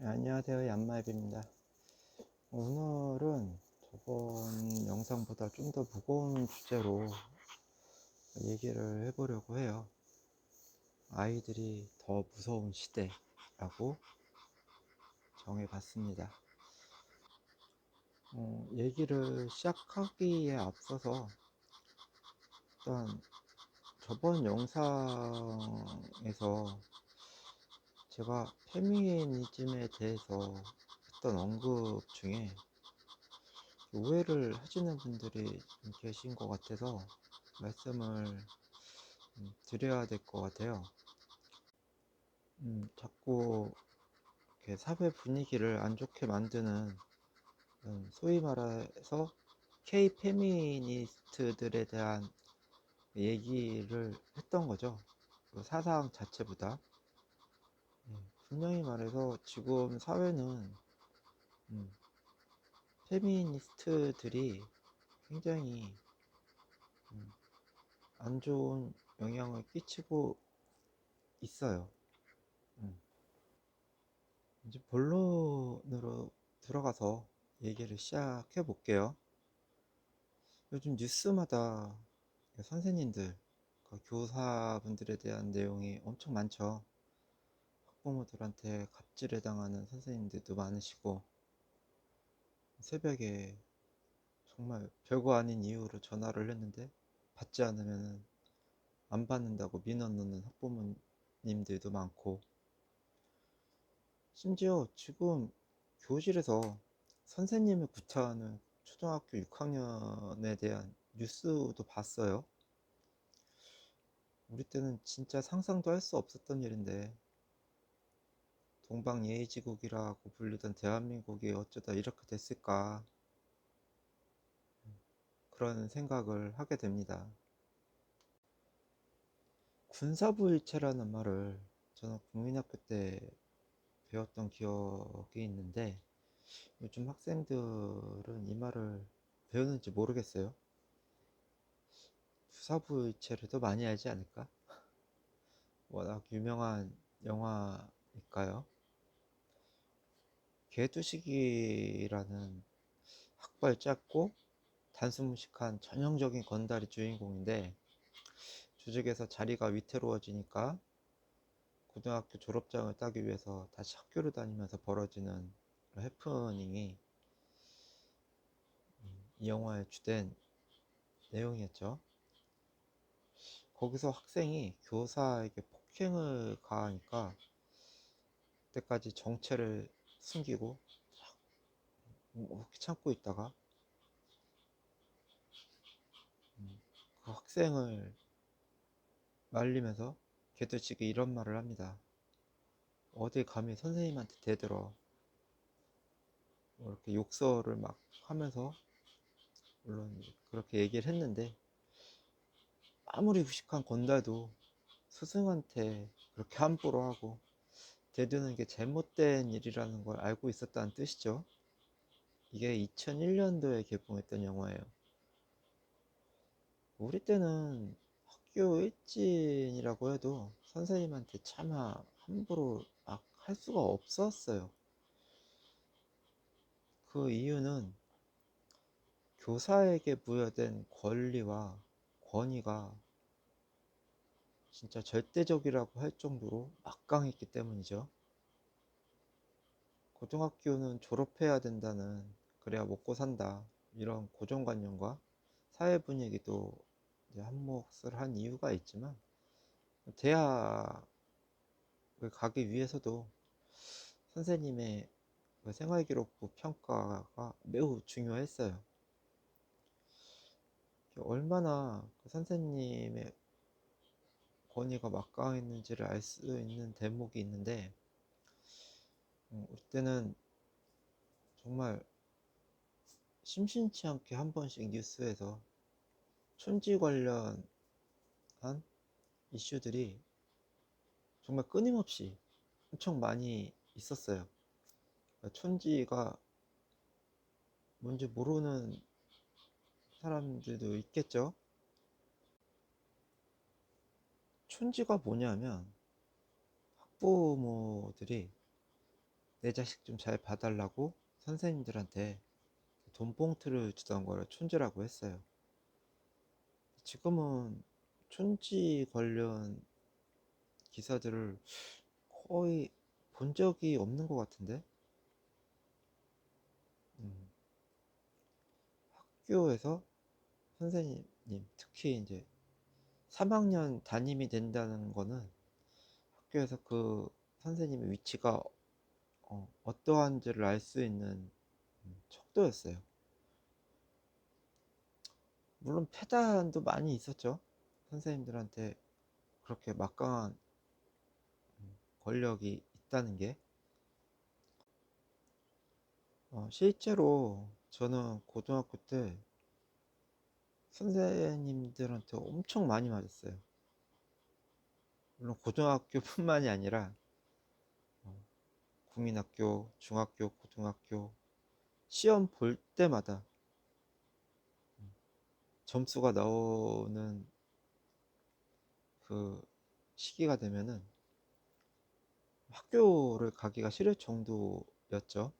네, 안녕하세요. 얀마입입니다. 오늘은 저번 영상보다 좀 더 무거운 주제로 얘기를 해보려고 해요. 아이들이 더 무서운 시대라고 정해봤습니다. 어, 얘기를 시작하기에 앞서서 일단 저번 영상에서 제가 페미니즘에 대해서 했던 언급 중에 오해를 하시는 분들이 좀 계신 것 같아서 말씀을 음, 드려야 될 것 같아요. 음, 자꾸 사회 분위기를 안 좋게 만드는 음, 소위 말해서 K 페미니스트들에 대한 얘기를 했던 거죠. 그 사상 자체보다. 예, 분명히 말해서 지금 사회는 음, 페미니스트들이 굉장히 음, 안 좋은 영향을 끼치고 있어요. 음. 이제 본론으로 들어가서 얘기를 시작해 볼게요. 요즘 뉴스마다 선생님들, 그 교사분들에 대한 내용이 엄청 많죠. 학부모들한테 갑질을 당하는 선생님들도 많으시고, 새벽에 정말 별거 아닌 이유로 전화를 했는데 받지 않으면 안 받는다고 민원 넣는 학부모님들도 많고 심지어 지금 교실에서 선생님을 구타하는 초등학교 6학년에 대한 뉴스도 봤어요. 우리 때는 진짜 상상도 할 수 없었던 일인데 동방예의지국이라고 불리던 대한민국이 어쩌다 이렇게 됐을까 그런 생각을 하게 됩니다. 군사부일체라는 말을 저는 국민학교 때 배웠던 기억이 있는데 요즘 학생들은 이 말을 배우는지 모르겠어요. 부사부일체를 더 많이 알지 않을까? 워낙 유명한 영화니까요. 개두식이라는 학발 짧고 단순무식한 전형적인 건달이 주인공인데 조직에서 자리가 위태로워지니까 고등학교 졸업장을 따기 위해서 다시 학교를 다니면서 벌어지는 해프닝이 이 영화의 주된 내용이었죠. 거기서 학생이 교사에게 폭행을 가하니까 그때까지 정체를 숨기고 묵묵히 참고 있다가 그 학생을 말리면서 개들치기 이런 말을 합니다. 어디 감히 선생님한테 대들어 뭐 이렇게 욕설을 막 하면서 물론 그렇게 얘기를 했는데 아무리 무식한 건달도 스승한테 그렇게 함부로 하고 대드는 게 잘못된 일이라는 걸 알고 있었다는 뜻이죠. 이게 2001년도에 개봉했던 영화예요. 우리 때는 학교 일진이라고 해도 선생님한테 차마 함부로 막 할 수가 없었어요. 그 이유는 교사에게 부여된 권리와 권위가 진짜 절대적이라고 할 정도로 막강했기 때문이죠. 고등학교는 졸업해야 된다는 그래야 먹고 산다 이런 고정관념과 사회 분위기도 한몫을 한 이유가 있지만 대학을 가기 위해서도 선생님의 그 생활기록부 평가가 매우 중요했어요. 얼마나 그 선생님의 권위가 막강했는지를 알 수 있는 대목이 있는데 우리 때는 정말 심심치 않게 한 번씩 뉴스에서 촌지 관련한 이슈들이 정말 끊임없이 엄청 많이 있었어요. 그러니까 촌지가 뭔지 모르는 사람들도 있겠죠. 촌지가 뭐냐면 학부모들이 내 자식 좀 잘 봐달라고 선생님들한테 돈 봉투를 주던 거를 촌지라고 했어요. 지금은 촌지 관련 기사들을 거의 본 적이 없는 것 같은데? 음, 학교에서 선생님, 특히 이제 3학년 담임이 된다는 거는 학교에서 그 선생님의 위치가 어, 어떠한지를 알 수 있는 음, 척도였어요. 물론 패단도 많이 있었죠. 선생님들한테 그렇게 막강한 음, 권력이 있다는 게. 어, 실제로 저는 고등학교 때 선생님들한테 엄청 많이 맞았어요. 물론 고등학교뿐만이 아니라 어, 국민학교, 중학교, 고등학교 시험 볼 때마다 음, 점수가 나오는 그 시기가 되면은 학교를 가기가 싫을 정도였죠.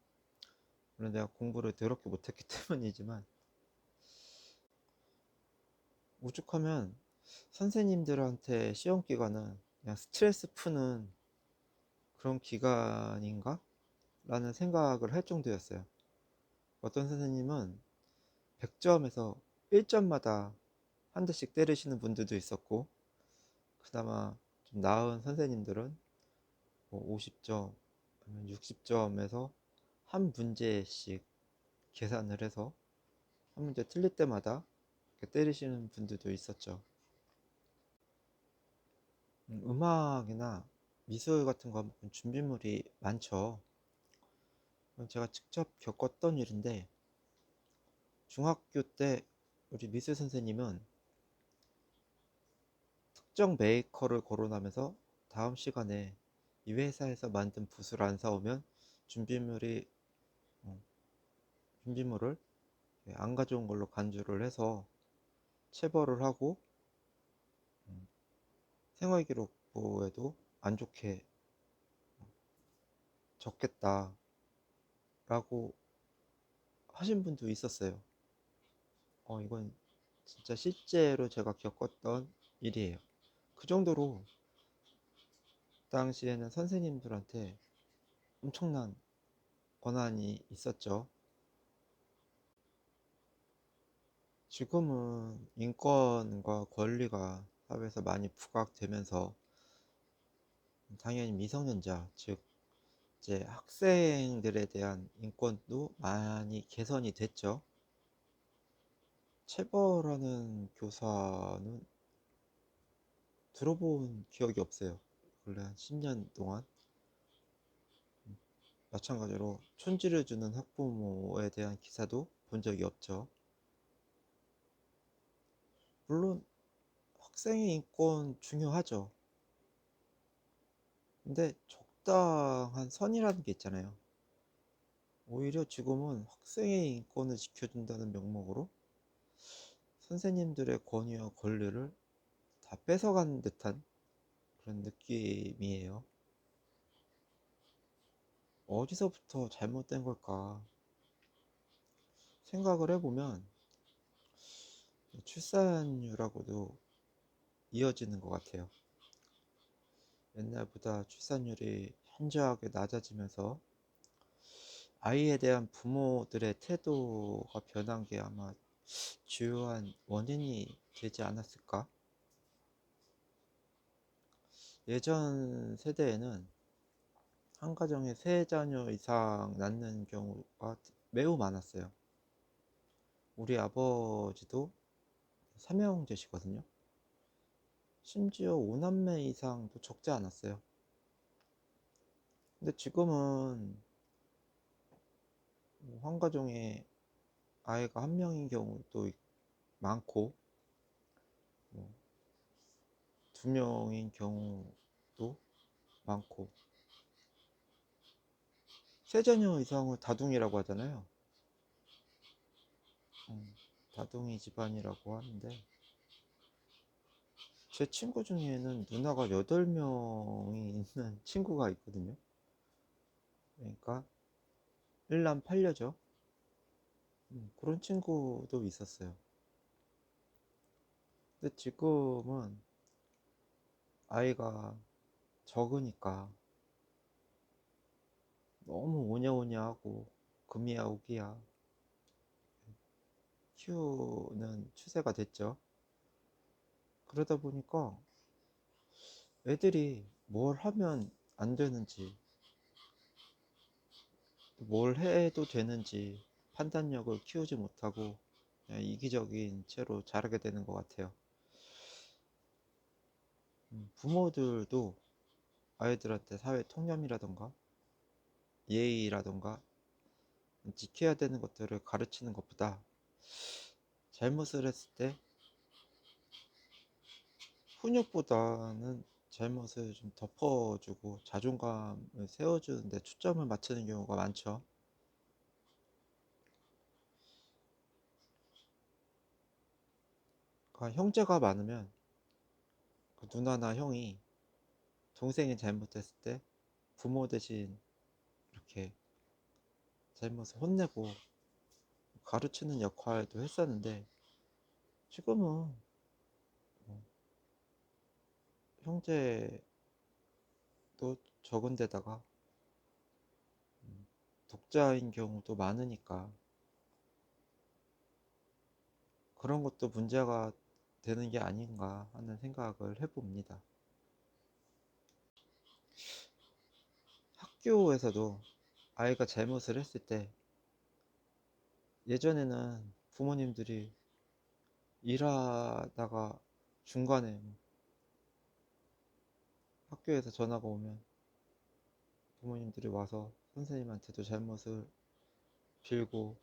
물론 내가 공부를 더럽게 못했기 때문이지만 오죽하면 선생님들한테 시험 기간은 그냥 스트레스 푸는 그런 기간인가? 라는 생각을 할 정도였어요. 어떤 선생님은 100점에서 1점마다 한 대씩 때리시는 분들도 있었고, 그나마 좀 나은 선생님들은 뭐 50점, 60점에서 한 문제씩 계산을 해서 한 문제 틀릴 때마다 때리시는 분들도 있었죠. 음, 음악이나 미술 같은 거 준비물이 많죠. 제가 직접 겪었던 일인데, 중학교 때 우리 미술 선생님은 특정 메이커를 거론하면서 다음 시간에 이 회사에서 만든 붓을 안 사오면 준비물이 어, 준비물을 안 가져온 걸로 간주를 해서 체벌을 하고 음, 생활기록부에도 안 좋게 적겠다 라고 하신 분도 있었어요. 어, 이건 진짜 실제로 제가 겪었던 일이에요. 그 정도로 당시에는 선생님들한테 엄청난 권한이 있었죠. 지금은 인권과 권리가 사회에서 많이 부각되면서 당연히 미성년자, 즉 이제 학생들에 대한 인권도 많이 개선이 됐죠. 체벌하는 교사는 들어본 기억이 없어요. 원래 한 10년 동안. 마찬가지로 촌지를 주는 학부모에 대한 기사도 본 적이 없죠. 물론 학생의 인권 중요하죠. 근데 적당한 선이라는 게 있잖아요. 오히려 지금은 학생의 인권을 지켜준다는 명목으로 선생님들의 권위와 권리를 다 뺏어가는 듯한 그런 느낌이에요. 어디서부터 잘못된 걸까 생각을 해보면 출산율하고도 이어지는 것 같아요. 옛날보다 출산율이 현저하게 낮아지면서 아이에 대한 부모들의 태도가 변한 게 아마 주요한 원인이 되지 않았을까? 예전 세대에는 한 가정에 세 자녀 이상 낳는 경우가 매우 많았어요. 우리 아버지도 삼형제시거든요. 심지어 5남매 이상도 적지 않았어요. 근데 지금은 한 가정에 아이가 한 명인 경우도 많고, 뭐, 두 명인 경우도 많고, 세 자녀 이상을 다둥이라고 하잖아요. 음, 다둥이 집안이라고 하는데, 제 친구 중에는 누나가 8명이 있는 친구가 있거든요. 그러니까 일남 팔녀죠. 음, 그런 친구도 있었어요. 근데 지금은 아이가 적으니까 너무 오냐오냐 하고 금이야 오기야 키우는 추세가 됐죠. 그러다 보니까 애들이 뭘 하면 안 되는지, 뭘 해도 되는지 판단력을 키우지 못하고 이기적인 채로 자라게 되는 것 같아요. 음, 부모들도 아이들한테 사회 통념이라던가 예의라던가 지켜야 되는 것들을 가르치는 것보다 잘못을 했을 때 훈육보다는 잘못을 좀 덮어주고 자존감을 세워주는데 초점을 맞추는 경우가 많죠. 그러니까 형제가 많으면 그 누나나 형이 동생이 잘못했을 때 부모 대신 이렇게 잘못을 혼내고 가르치는 역할도 했었는데 지금은 뭐 형제도 적은 데다가 음, 독자인 경우도 많으니까 그런 것도 문제가 되는 게 아닌가 하는 생각을 해봅니다. 학교에서도 아이가 잘못을 했을 때 예전에는 부모님들이 일하다가 중간에 학교에서 전화가 오면 부모님들이 와서 선생님한테도 잘못을 빌고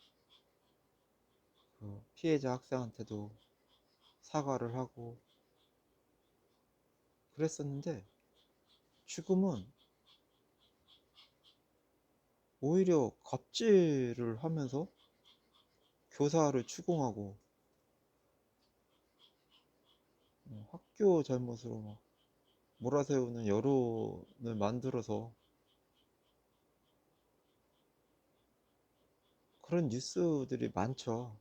그 피해자 학생한테도 사과를 하고 그랬었는데 지금은 오히려 갑질을 하면서 교사를 추궁하고 어, 학교 잘못으로 막 몰아세우는 여론을 만들어서 그런 뉴스들이 많죠.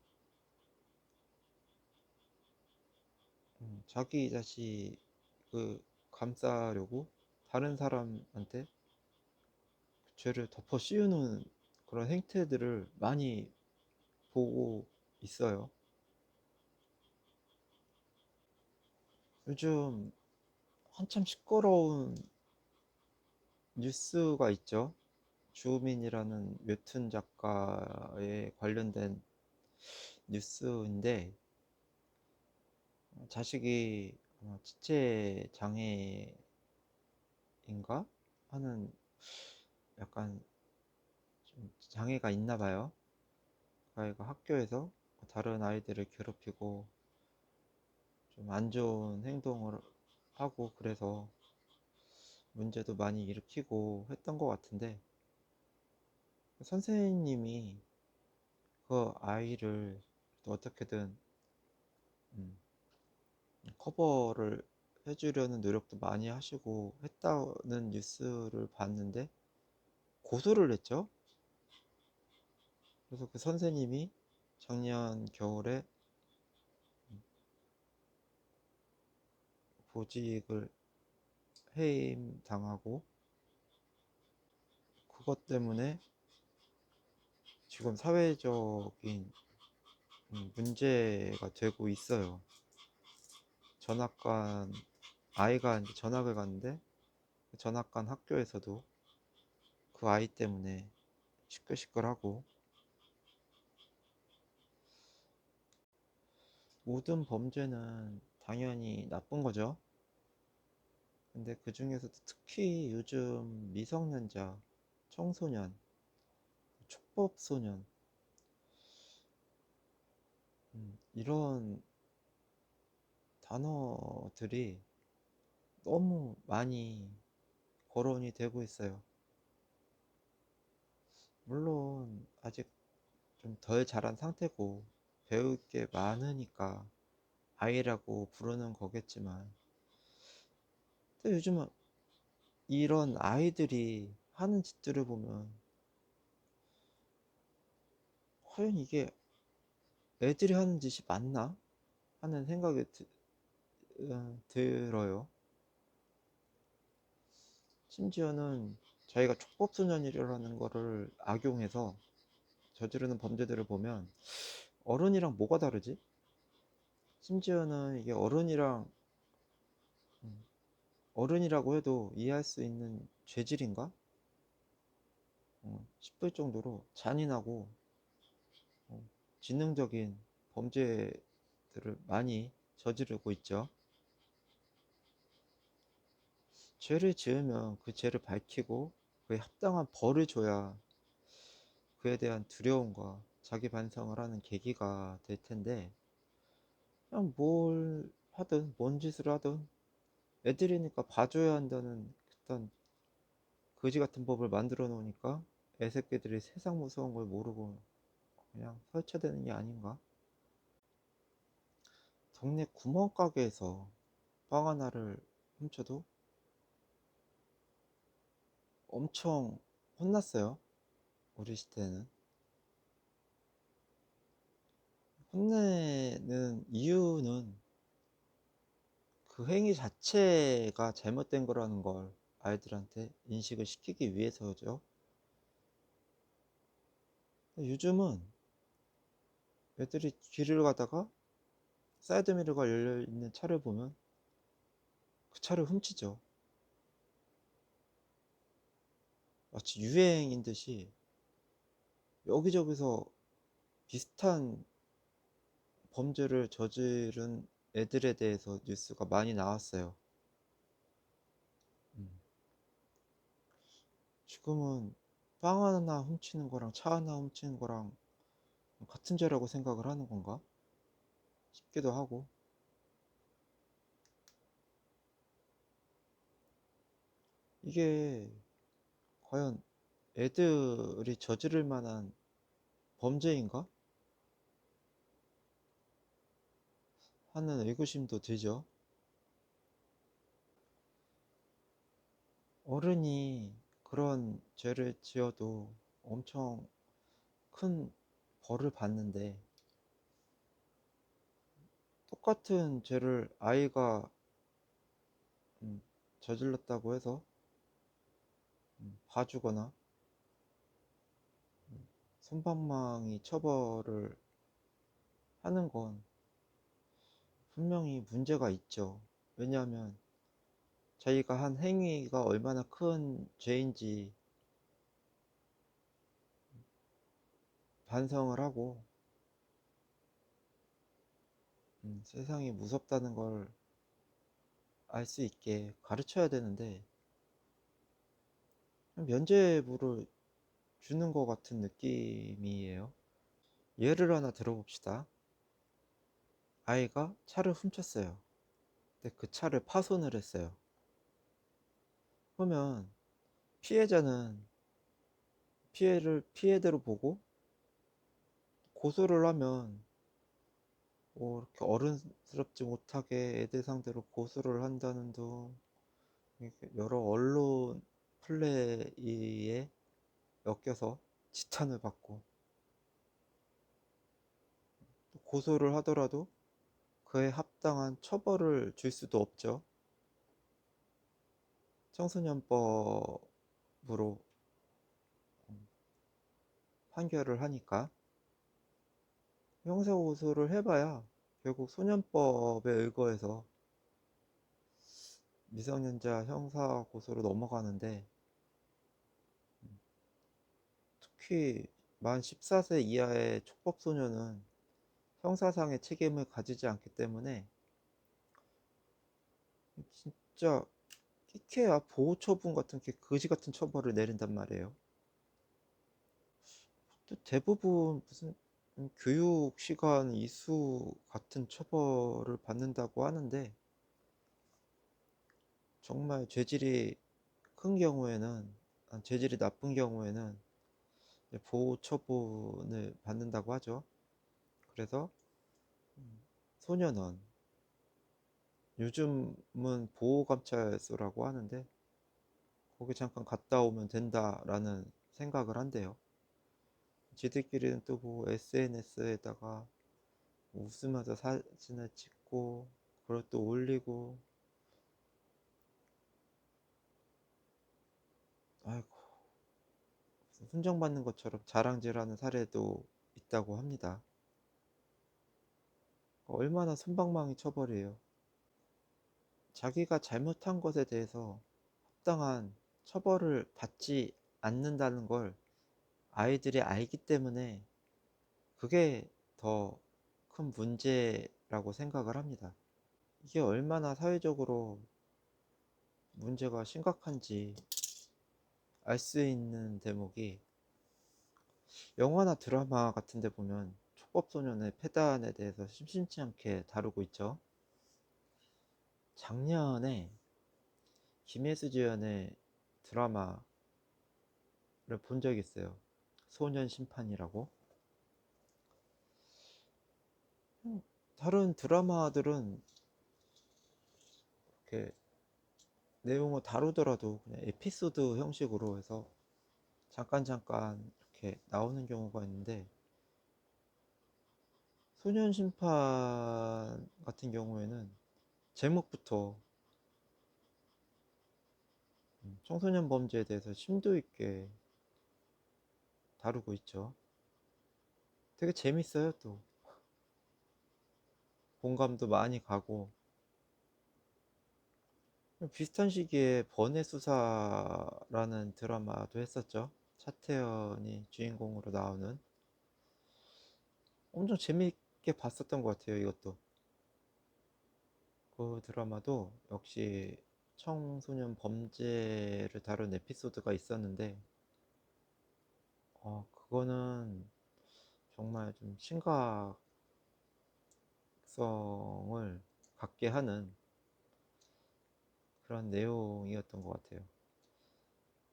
음, 자기 자식을 감싸려고 다른 사람한테 그 죄를 덮어 씌우는 그런 행태들을 많이 보고 있어요. 요즘 한참 시끄러운 뉴스가 있죠. 주우민이라는 웹툰 작가에 관련된 뉴스인데 자식이 아마 지체 장애인가 하는 약간 좀 장애가 있나 봐요. 그 아이가 학교에서 다른 아이들을 괴롭히고 좀 안 좋은 행동을 하고 그래서 문제도 많이 일으키고 했던 것 같은데 선생님이 그 아이를 또 어떻게든 음, 커버를 해주려는 노력도 많이 하시고 했다는 뉴스를 봤는데 고소를 했죠. 그래서 그 선생님이 작년 겨울에 보직을 해임 당하고 그것 때문에 지금 사회적인 음, 문제가 되고 있어요. 전학간 아이가 이제 전학을 갔는데 그 전학간 학교에서도 그 아이 때문에 시끌시끌하고 모든 범죄는 당연히 나쁜 거죠. 근데 그 중에서도 특히 요즘 미성년자, 청소년, 촉법소년, 음, 이런 단어들이 너무 많이 거론이 되고 있어요. 물론 아직 좀 덜 자란 상태고 배울 게 많으니까 아이라고 부르는 거겠지만 근데 요즘은 이런 아이들이 하는 짓들을 보면 과연 이게 애들이 하는 짓이 맞나? 하는 생각이 드, 어, 들어요. 심지어는 자기가 촉법소년이라는 거를 악용해서 저지르는 범죄들을 보면 어른이랑 뭐가 다르지? 심지어는 이게 어른이랑 음, 어른이라고 해도 이해할 수 있는 죄질인가? 어, 싶을 정도로 잔인하고 어, 지능적인 범죄들을 많이 저지르고 있죠. 죄를 지으면 그 죄를 밝히고 그에 합당한 벌을 줘야 그에 대한 두려움과 자기 반성을 하는 계기가 될 텐데 그냥 뭘 하든 뭔 짓을 하든 애들이니까 봐줘야 한다는 어떤 거지 같은 법을 만들어 놓으니까 애새끼들이 세상 무서운 걸 모르고 그냥 설쳐대는 게 아닌가? 동네 구멍가게에서 빵 하나를 훔쳐도 엄청 혼났어요. 우리 시대는. 혼내는 이유는 그 행위 자체가 잘못된 거라는 걸 아이들한테 인식을 시키기 위해서죠. 요즘은 애들이 길을 가다가 사이드미러가 열려있는 차를 보면 그 차를 훔치죠. 마치 유행인 듯이 여기저기서 비슷한 범죄를 저지른 애들에 대해서 뉴스가 많이 나왔어요. 음. 지금은 빵 하나 훔치는 거랑 차 하나 훔치는 거랑 같은 죄라고 생각을 하는 건가? 싶기도 하고. 이게 과연 애들이 저지를 만한 범죄인가? 하는 의구심도 들죠. 어른이 그런 죄를 지어도 엄청 큰 벌을 받는데 똑같은 죄를 아이가 음, 저질렀다고 해서 음, 봐주거나 음, 손방망이 처벌을 하는 건 분명히 문제가 있죠. 왜냐하면 자기가 한 행위가 얼마나 큰 죄인지 반성을 하고 음, 세상이 무섭다는 걸 알 수 있게 가르쳐야 되는데 면죄부를 주는 것 같은 느낌이에요. 예를 하나 들어봅시다. 아이가 차를 훔쳤어요. 근데 그 차를 파손을 했어요. 그러면 피해자는 피해를 피해대로 보고 고소를 하면 뭐 이렇게 어른스럽지 못하게 애들 상대로 고소를 한다는 등 여러 언론 플레이에 엮여서 지탄을 받고 고소를 하더라도 그에 합당한 처벌을 줄 수도 없죠. 청소년법으로 판결을 하니까 형사고소를 해봐야 결국 소년법에 의거해서 미성년자 형사고소로 넘어가는데 특히 만 14세 이하의 촉법소년은 형사상의 책임을 가지지 않기 때문에 진짜 끼케야 보호 처분 같은 게 거지 같은 처벌을 내린단 말이에요. 또 대부분 무슨 교육 시간 이수 같은 처벌을 받는다고 하는데 정말 죄질이 큰 경우에는 아, 죄질이 나쁜 경우에는 보호 처분을 받는다고 하죠. 그래서 소년원 요즘은 보호감찰소라고 하는데 거기 잠깐 갔다 오면 된다라는 생각을 한대요. 지들끼리는 또 뭐 SNS에다가 웃으면서 사진을 찍고 그걸 또 올리고 아이고 훈정받는 것처럼 자랑질하는 사례도 있다고 합니다. 얼마나 손방망이 쳐버려요. 자기가 잘못한 것에 대해서 합당한 처벌을 받지 않는다는 걸 아이들이 알기 때문에 그게 더 큰 문제라고 생각을 합니다. 이게 얼마나 사회적으로 문제가 심각한지 알 수 있는 대목이 영화나 드라마 같은 데 보면 촉법소년의 폐단에 대해서 심심치 않게 다루고 있죠. 작년에 김혜수 지연의 드라마를 본 적이 있어요. 소년 심판이라고. 다른 드라마들은 이렇게 내용을 다루더라도 그냥 에피소드 형식으로 해서 잠깐 잠깐 이렇게 나오는 경우가 있는데 소년 심판 같은 경우에는 제목부터 청소년 범죄에 대해서 심도 있게 다루고 있죠. 되게 재밌어요, 또. 공감도 많이 가고. 비슷한 시기에 번외 수사라는 드라마도 했었죠. 차태현이 주인공으로 나오는. 엄청 재밌 게 봤었던 것 같아요, 이것도. 그 드라마도 역시 청소년 범죄를 다룬 에피소드가 있었는데, 어, 그거는 정말 좀 심각성을 갖게 하는 그런 내용이었던 것 같아요.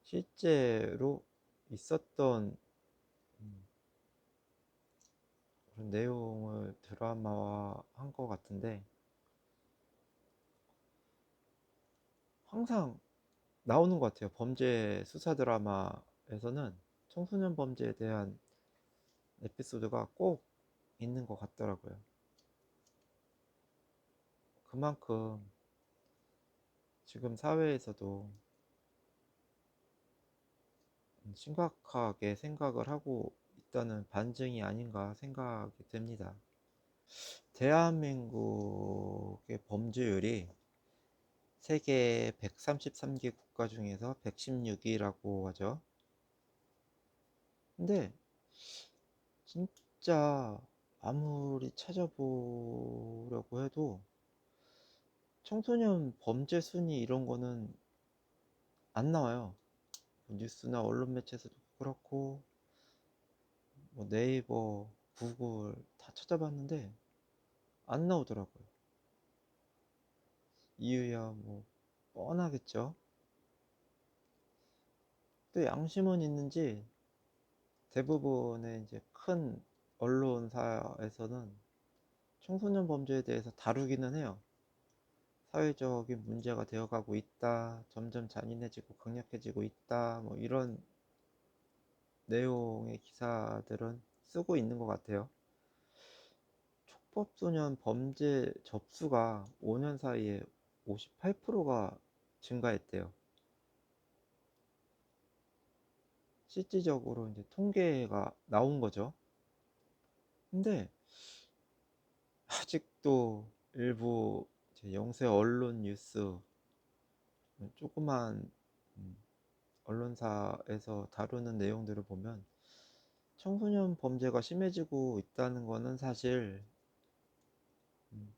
실제로 있었던 음, 그런 내용을 드라마화 한 것 같은데, 항상 나오는 것 같아요. 범죄 수사 드라마에서는 청소년 범죄에 대한 에피소드가 꼭 있는 것 같더라고요. 그만큼 지금 사회에서도 심각하게 생각을 하고 있다는 반증이 아닌가 생각이 듭니다. 대한민국의 범죄율이 세계 133개 국가 중에서 116위라고 하죠. 근데 진짜 아무리 찾아보려고 해도 청소년 범죄 순위 이런 거는 안 나와요. 뭐 뉴스나 언론 매체에서도 그렇고 뭐 네이버, 구글 다 찾아봤는데 안 나오더라고요. 이유야 뭐 뻔하겠죠. 또 양심은 있는지 대부분의 이제 큰 언론사에서는 청소년 범죄에 대해서 다루기는 해요. 사회적인 문제가 되어가고 있다. 점점 잔인해지고 강력해지고 있다. 뭐 이런 내용의 기사들은 쓰고 있는 것 같아요. 촉법소년 범죄 접수가 5년 사이에 58%가 증가했대요. 실질적으로 이제 통계가 나온 거죠. 근데 아직도 일부 영세 언론 뉴스 조그만 음, 언론사에서 다루는 내용들을 보면 청소년 범죄가 심해지고 있다는 것은 사실 음,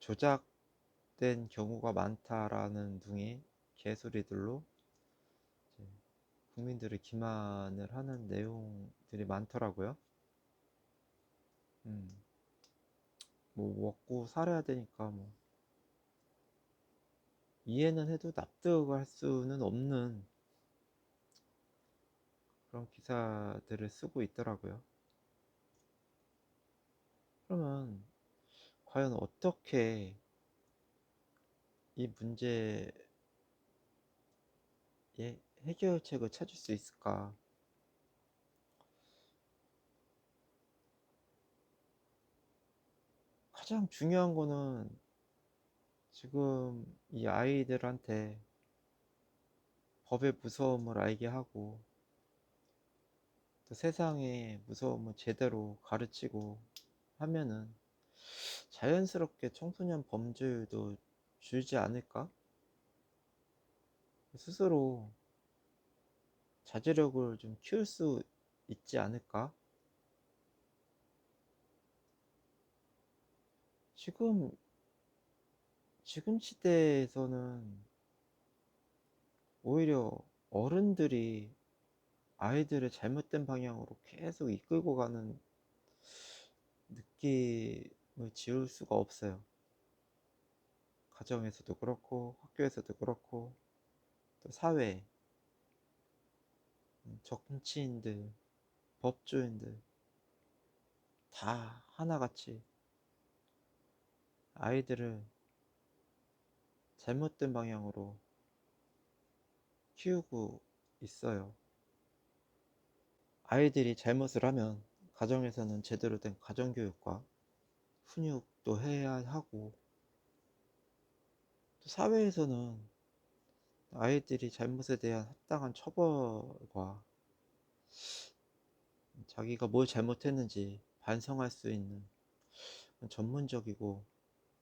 조작된 경우가 많다라는 등의 개소리들로 국민들을 기만을 하는 내용들이 많더라고요. 음, 뭐 먹고 살아야 되니까 뭐 이해는 해도 납득할 수는 없는 그런 기사들을 쓰고 있더라고요. 그러면 과연 어떻게 이 문제의 해결책을 찾을 수 있을까? 가장 중요한 거는 지금 이 아이들한테 법의 무서움을 알게 하고 또 세상의 무서움을 제대로 가르치고 하면은 자연스럽게 청소년 범죄율도 줄지 않을까? 스스로 자제력을 좀 키울 수 있지 않을까? 지금, 지금 시대에서는 오히려 어른들이 아이들을 잘못된 방향으로 계속 이끌고 가는 느낌을 지울 수가 없어요. 가정에서도 그렇고, 학교에서도 그렇고, 또 사회, 음, 정치인들, 법조인들, 다 하나같이 아이들을 잘못된 방향으로 키우고 있어요. 아이들이 잘못을 하면 가정에서는 제대로 된 가정교육과 훈육도 해야 하고 또 사회에서는 아이들이 잘못에 대한 합당한 처벌과 자기가 뭘 잘못했는지 반성할 수 있는 전문적이고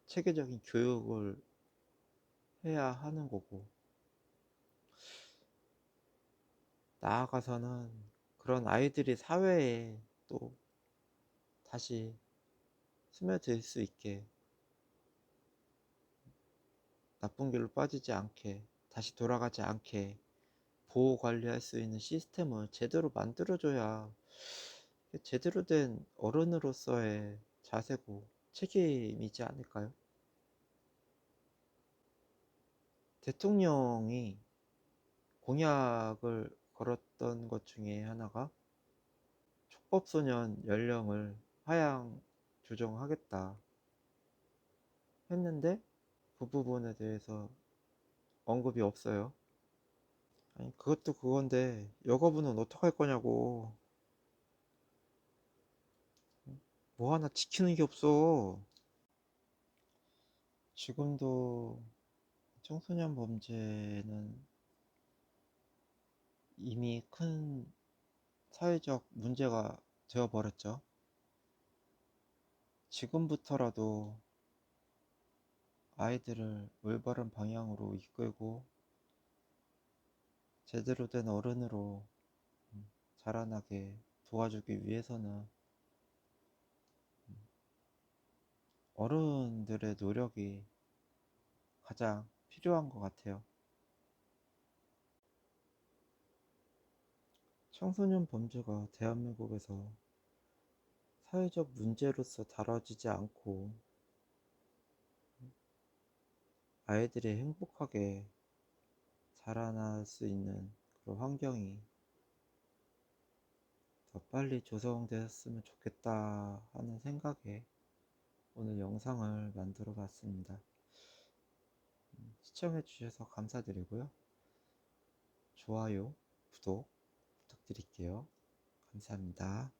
체계적인 교육을 해야 하는 거고 나아가서는 그런 아이들이 사회에 또 다시 스며들 수 있게 나쁜 길로 빠지지 않게 다시 돌아가지 않게 보호 관리할 수 있는 시스템을 제대로 만들어줘야 제대로 된 어른으로서의 자세고 책임이지 않을까요? 대통령이 공약을 걸었던 것 중에 하나가 촉법소년 연령을 하향 조정하겠다 했는데 그 부분에 대해서 언급이 없어요. 아니 그것도 그건데 여가부는 어떡할 거냐고 뭐 하나 지키는 게 없어. 지금도 청소년 범죄는 이미 큰 사회적 문제가 되어버렸죠. 지금부터라도 아이들을 올바른 방향으로 이끌고 제대로 된 어른으로 음, 자라나게 도와주기 위해서는 음, 어른들의 노력이 가장 필요한 것 같아요. 청소년 범죄가 대한민국에서 사회적 문제로서 다뤄지지 않고 아이들이 행복하게 자라날 수 있는 그런 환경이 더 빨리 조성되었으면 좋겠다 하는 생각에 오늘 영상을 만들어 봤습니다. 음, 시청해 주셔서 감사드리고요. 좋아요, 구독 부탁드릴게요. 감사합니다.